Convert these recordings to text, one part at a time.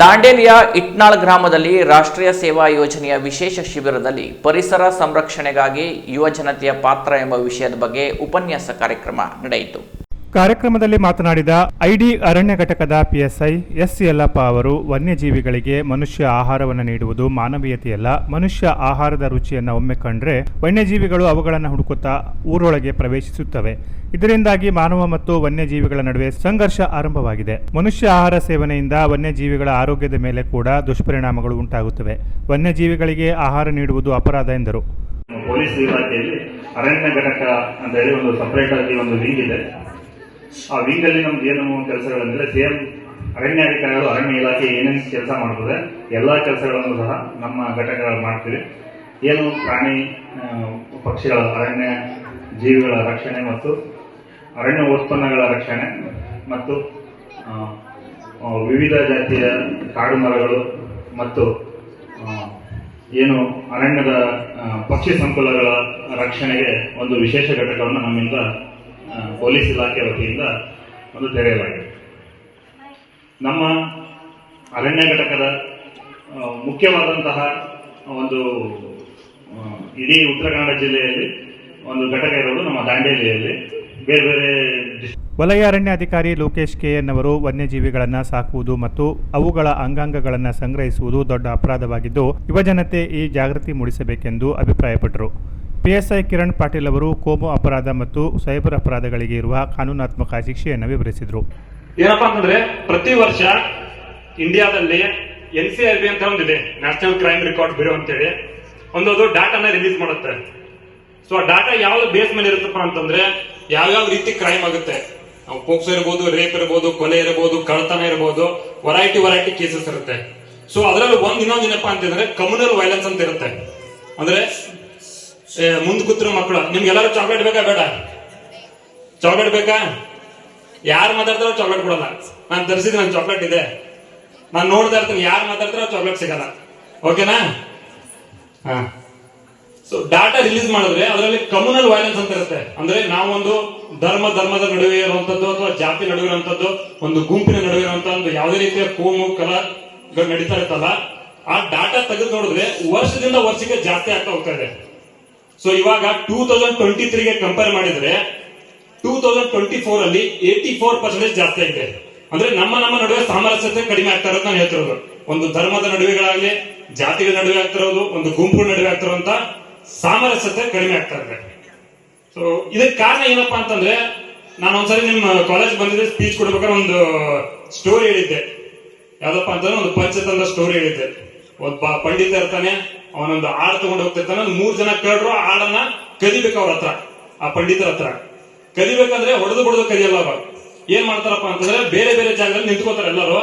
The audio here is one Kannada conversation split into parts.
ದಾಂಡೇಲಿಯ ಇಟ್ನಾಳ್ ಗ್ರಾಮದಲ್ಲಿ ರಾಷ್ಟ್ರೀಯ ಸೇವಾ ಯೋಜನೆಯ ವಿಶೇಷ ಶಿಬಿರದಲ್ಲಿ ಪರಿಸರ ಸಂರಕ್ಷಣೆಗಾಗಿ ಯುವ ಜನತೆಯ ಪಾತ್ರ ಎಂಬ ವಿಷಯದ ಬಗ್ಗೆ ಉಪನ್ಯಾಸ ಕಾರ್ಯಕ್ರಮ ನಡೆಯಿತು. ಕಾರ್ಯಕ್ರಮದಲ್ಲಿ ಮಾತನಾಡಿದ ಐಡಿ ಅರಣ್ಯ ಘಟಕದ ಪಿಎಸ್ಐ ಎಸ್ ಯಲ್ಲಪ್ಪ ಅವರು, ವನ್ಯಜೀವಿಗಳಿಗೆ ಮನುಷ್ಯ ಆಹಾರವನ್ನು ನೀಡುವುದು ಮಾನವೀಯತೆಯಲ್ಲ, ಮನುಷ್ಯ ಆಹಾರದ ರುಚಿಯನ್ನು ಒಮ್ಮೆ ಕಂಡ್ರೆ ವನ್ಯಜೀವಿಗಳು ಅವುಗಳನ್ನು ಹುಡುಕುತ್ತಾ ಊರೊಳಗೆ ಪ್ರವೇಶಿಸುತ್ತವೆ. ಇದರಿಂದಾಗಿ ಮಾನವ ಮತ್ತು ವನ್ಯಜೀವಿಗಳ ನಡುವೆ ಸಂಘರ್ಷ ಆರಂಭವಾಗಿದೆ. ಮನುಷ್ಯ ಆಹಾರ ಸೇವನೆಯಿಂದ ವನ್ಯಜೀವಿಗಳ ಆರೋಗ್ಯದ ಮೇಲೆ ಕೂಡ ದುಷ್ಪರಿಣಾಮಗಳು ಉಂಟಾಗುತ್ತವೆ. ವನ್ಯಜೀವಿಗಳಿಗೆ ಆಹಾರ ನೀಡುವುದು ಅಪರಾಧ ಎಂದರು. ಪೊಲೀಸ್ ಇಲಾಖೆಯಲ್ಲಿ ಅರಣ್ಯ ಘಟಕ ಅಂತ ಹೇಳಿ ಒಂದು ಸಪರೇಟ್ ಆಗಿ ಒಂದು ವಿಂಗ್ ಇದೆ. ಆ ವಿಂಗ್ ಅಲ್ಲಿ ನಮ್ದು ಏನು ಕೆಲಸಗಳಂದ್ರೆ ಸೇಮ್ ಅರಣ್ಯಾಧಿಕಾರಿಗಳು, ಅರಣ್ಯ ಇಲಾಖೆ ಏನೇನು ಕೆಲಸ ಮಾಡ್ತದೆ, ಎಲ್ಲ ಕೆಲಸಗಳನ್ನು ಸಹ ನಮ್ಮ ಘಟಕಗಳು ಮಾಡ್ತೀವಿ. ಏನು ಪ್ರಾಣಿ ಪಕ್ಷಿಗಳ ಅರಣ್ಯ, ಜೀವಿಗಳ ರಕ್ಷಣೆ ಮತ್ತು ಅರಣ್ಯ ಉತ್ಪನ್ನಗಳ ರಕ್ಷಣೆ ಮತ್ತು ವಿವಿಧ ಜಾತಿಯ ಕಾಡು ಮರಗಳು ಮತ್ತು ಏನು ಅರಣ್ಯದ ಪಕ್ಷಿ ಸಂಕುಲಗಳ ರಕ್ಷಣೆಗೆ ಒಂದು ವಿಶೇಷ ಘಟಕವನ್ನು ನಮ್ಮಿಂದ ಪೊಲೀಸ್ ಇಲಾಖೆ ವತಿಯಿಂದ ಒಂದು ತೆರೆಯಲಾಗಿದೆ. ನಮ್ಮ ಅರಣ್ಯ ಘಟಕದ ಮುಖ್ಯವಾದಂತಹ ಒಂದು ಇಡೀ ಉತ್ತರ ಕನ್ನಡ ಜಿಲ್ಲೆಯಲ್ಲಿ ಒಂದು ಘಟಕ ಇರೋದು ನಮ್ಮ ದಾಂಡೇಲಿಯಲ್ಲಿ. ಬೇರೆ ಬೇರೆ ವಲಯ ಅರಣ್ಯಾಧಿಕಾರಿ ಲೋಕೇಶ್ ಕೆಎನ್ ಅವರು ವನ್ಯಜೀವಿಗಳನ್ನು ಸಾಕುವುದು ಮತ್ತು ಅವುಗಳ ಅಂಗಾಂಗಗಳನ್ನು ಸಂಗ್ರಹಿಸುವುದು ದೊಡ್ಡ ಅಪರಾಧವಾಗಿದ್ದು, ಯುವಜನತೆ ಈ ಜಾಗೃತಿ ಮೂಡಿಸಬೇಕೆಂದು ಅಭಿಪ್ರಾಯಪಟ್ಟರು. ಪಿಎಸ್ಐ ಕಿರಣ್ ಪಾಟೀಲ್ ಅವರು ಕೋಮು ಅಪರಾಧ ಮತ್ತು ಸೈಬರ್ ಅಪರಾಧಗಳಿಗೆ ಇರುವ ಕಾನೂನಾತ್ಮಕ ಶಿಕ್ಷೆಯನ್ನು ವಿವರಿಸಿದರು. ಏನಪ್ಪಾ ಅಂತಂದ್ರೆ, ಪ್ರತಿ ವರ್ಷ ಇಂಡಿಯಾದಲ್ಲಿ ಎನ್ ಸಿ ಆರ್ ಬಿ ಅಂತ ಒಂದಿದೆ ನ್ಯಾಷನಲ್ ಕ್ರೈಮ್ ರೆಕಾರ್ಡ್ ಬ್ಯೂರೋ ಅಂತೇಳಿ. ಒಂದೊಂದು ಡಾಟಾನ ರಿಲೀಸ್ ಮಾಡುತ್ತೆ. ಸೊ ಆ ಡಾಟಾ ಯಾವ ಬೇಸ್ ಮೇಲೆ ಇರುತ್ತಪ್ಪ ಅಂತಂದ್ರೆ, ಯಾವ್ಯಾವ ರೀತಿ ಕ್ರೈಮ್ ಆಗುತ್ತೆ. ಪೋಕ್ಸೋ ಇರ್ಬೋದು, ರೇಪ್ ಇರ್ಬೋದು, ಕೊಲೆ ಇರ್ಬೋದು ಕಳ್ತನ ಇರ್ಬೋದು ವರೈಟಿ ವರೈಟಿ ಕೇಸಸ್ ಇರುತ್ತೆ. ಸೊ ಅದರಲ್ಲಿ ಒಂದ್ ಇನ್ನೊಂದು ಏನಪ್ಪಾ ಅಂತಂದ್ರೆ ಕಮ್ಯುನಲ್ ವೈಲೆನ್ಸ್ ಅಂತ ಇರುತ್ತೆ. ಅಂದ್ರೆ ಮುಂದ್ ಕೂತಿರೋ ಮಕ್ಕಳು ನಿಮ್ಗೆಲ್ಲರೂ ಚಾಕ್ಲೇಟ್ ಬೇಕಾ ಬೇಡ? ಚಾಕ್ಲೇಟ್ ಬೇಕಾ? ಯಾರು ಮಾತಾಡ್ತಾರೋ ಚಾಕ್ಲೇಟ್ ಕೊಡಲ್ಲ. ನಾನು ತರಿಸಿದ್ರೆ ನನ್ನ ಚಾಕ್ಲೇಟ್ ಇದೆ. ನಾನು ನೋಡ್ತಾ ಇರ್ತೀನಿ, ಯಾರು ಮಾತಾಡ್ತಾರೋ ಚಾಕ್ಲೇಟ್ ಸಿಗಲ್ಲ. ಓಕೆನಾ ಸೊ ಡಾಟಾ ರಿಲೀಸ್ ಮಾಡಿದ್ರೆ ಅದರಲ್ಲಿ ಕಮ್ಯುನಲ್ ವೈಲೆನ್ಸ್ ಅಂತ ಇರುತ್ತೆ. ಅಂದ್ರೆ ನಾವೊಂದು ಧರ್ಮ, ಧರ್ಮದ ನಡುವೆ ಇರುವಂತದ್ದು ಅಥವಾ ಜಾತಿ ನಡುವೆ ಇರುವಂತದ್ದು ಒಂದು ಗುಂಪಿನ ನಡುವೆ ಇರುವಂತ ಒಂದು ಯಾವುದೇ ರೀತಿಯ ಕೋಮು, ಕಲ ನಡೀತಾ ಇರ್ತಲ್ಲ ಆ ಡಾಟಾ ತೆಗೆದು ನೋಡಿದ್ರೆ ವರ್ಷದಿಂದ ವರ್ಷಕ್ಕೆ ಜಾಸ್ತಿ ಆಗ್ತಾ ಹೋಗ್ತಾ ಇದೆ. ಸೊ ಇವಾಗ ಟೂ ತೌಸಂಡ್ ಟ್ವೆಂಟಿ ತ್ರೀಗೆ ಕಂಪೇರ್ ಮಾಡಿದ್ರೆ ಟೂ ತೌಸಂಡ್ ಟ್ವೆಂಟಿ ಫೋರ್ ಅಲ್ಲಿ ಏಟಿ ಫೋರ್ ಪರ್ಸೆಂಟೇಜ್ ಜಾಸ್ತಿ ಆಗಿದೆ. ಅಂದ್ರೆ ನಮ್ಮ ನಮ್ಮ ನಡುವೆ ಸಾಮರಸ್ಯತೆ ಕಡಿಮೆ ಆಗ್ತಾ ಇರೋದು ನಾನು ಹೇಳ್ತಿರೋದು. ಒಂದು ಧರ್ಮದ ನಡುವೆಗಳಾಗಲಿ, ಜಾತಿಗಳ ನಡುವೆ ಆಗ್ತಿರೋದು ಒಂದು ಗುಂಪು ನಡುವೆ ಆಗ್ತಿರೋಂತ ಸಾಮರಸ್ಯತೆ ಕಡಿಮೆ ಆಗ್ತಾ ಇದೆ. ಸೊ ಇದಕ್ಕೆ ಕಾರಣ ಏನಪ್ಪಾ ಅಂತಂದ್ರೆ, ನಾನು ಒಂದ್ಸರಿ ನಿಮ್ಮ ಕಾಲೇಜ್ ಬಂದಿದ್ದೆ ಸ್ಪೀಚ್ ಕೊಡ್ಬೇಕಾದ್ರೆ ಒಂದು ಸ್ಟೋರಿ ಹೇಳಿದ್ದೆ. ಯಾವ್ದಪ್ಪ ಅಂತಂದ್ರೆ ಒಂದು ಪಂಚತಂತ್ರ ಸ್ಟೋರಿ ಹೇಳಿದ್ದೆ. ಒಬ್ಬ ಪಂಡಿತ ಇರ್ತಾನೆ, ಅವನೊಂದು ಹಾಡು ತಗೊಂಡು ಹೋಗ್ತಿರ್ತಾನೆ, ಒಂದು ಮೂರ್ ಜನ ಕೇಳ್ರು ಆ ಹಾಡನ್ನ ಕದಿಬೇಕು ಅವ್ರ ಹತ್ರ, ಆ ಪಂಡಿತರ ಹತ್ರ. ಕದಿಬೇಕಂದ್ರೆ ಹೊಡೆದು ಬಡದು ಕದಿಯಲ್ಲ ಅವಾಗ ಏನ್ ಮಾಡ್ತಾರಪ್ಪ ಅಂತಂದ್ರೆ ಬೇರೆ ಬೇರೆ ಜಾಗದಲ್ಲಿ ನಿಂತ್ಕೋತಾರೆ ಎಲ್ಲರೂ.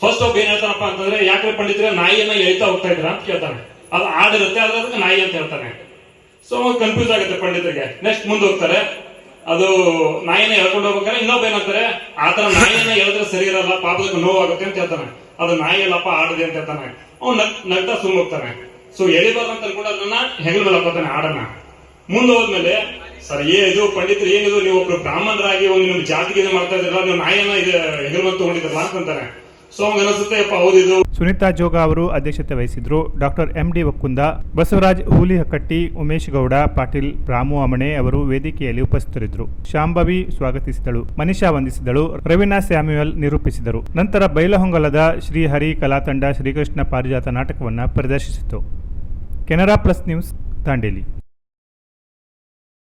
ಫಸ್ಟ್ ಒಬ್ಬ ಏನ್ ಹೇಳ್ತಾರಪ್ಪ ಅಂತಂದ್ರೆ, ಯಾಕ್ರೆ ಪಂಡಿತರ, ನಾಯಿಯನ್ನ ಎಳಿತಾ ಹೋಗ್ತಾ ಇದ್ರ ಅಂತ ಕೇಳ್ತಾನೆ ಅದು ಆಡಿರುತ್ತೆ ಅದ್ರ ನಾಯಿ ಅಂತ ಹೇಳ್ತಾನೆ ಸೊ ಕನ್ಫ್ಯೂಸ್ ಆಗುತ್ತೆ ಪಂಡಿತರಿಗೆ. ನೆಕ್ಸ್ಟ್ ಮುಂದೆ ಹೋಗ್ತಾರೆ. ಅದು ನಾಯಿನ ಎಳ್ಕೊಂಡು ಹೋಗ್ಬೇಕಾದ್ರೆ ಇನ್ನೊಬ್ಬ ಏನಂತಾರೆ ಆತರ ನಾಯಿನ ಎಳೆದ್ರೆ ಸರಿ ಇರಲ್ಲ, ಪಾಪದಕ್ಕೆ ನೋವಾಗುತ್ತೆ ಅಂತ ಹೇಳ್ತಾನೆ. ಅದು ನಾಯಿ ಅಲ್ಲಪ್ಪ ಆಡದೆ ಅಂತ ಹೇಳ್ತಾನೆ. ಅವ್ನು ನಗ್, ನಗ್ತಾ ಸುಮ್ ಹೋಗ್ತಾನೆ. ಸೊ ಅಂತ ಕೂಡ ಅದನ್ನ ಹೆಗಲ ಮೇಲೆ ಹಾಕೋತಾನೆ ಹಾಡನ್ನ ಮುಂದೆ ಹೋದ್ಮೇಲೆ, ಸರ್, ಏ ಇದು ಪಂಡಿತರು, ಏನಿದು? ನೀವು ಒಬ್ರು ಬ್ರಾಹ್ಮಣರಾಗಿ ಒಂದು ನಿಮ್ ಜಾತಿಗೆ ಮಾಡ್ತಾ ಇದ್ರಲ್ಲ ನೀವು ನಾಯಿಯನ್ನ ಇದು ಹೆಗಲ್ ಮೇಲೆ ತಗೊಂಡಿದ್ರಲ್ಲ ಅಂತಂತಾನೆ ಸೊ ಅವ್ನಿಗೆ ಅನಿಸುತ್ತೆ ಹೌದಿದು ಸುನೀತಾ ಜೋಗ ಅವರು ಅಧ್ಯಕ್ಷತೆ ವಹಿಸಿದ್ರು. Doctor M D Okkunda Basavaraj Hulihakatti Umesh Gowda, Patil Ramu Amane ಅವರು ವೇದಿಕೆಯಲ್ಲಿ ಉಪಸ್ಥಿತರಿದ್ದರು. ಶಾಂಭವಿ ಸ್ವಾಗತಿಸಿದಳು. ಮನಿಷಾ ವಂದಿಸಿದಳು. ರವೀನಾ ಸ್ಯಾಮ್ಯುಯಲ್ ನಿರೂಪಿಸಿದರು. ನಂತರ ಬೈಲಹೊಂಗಲದ ಶ್ರೀಹರಿ ಕಲಾತಂಡ ಶ್ರೀಕೃಷ್ಣ ಪಾರಿಜಾತ ನಾಟಕವನ್ನು ಪ್ರದರ್ಶಿಸಿತು. Canara plus news Dandeli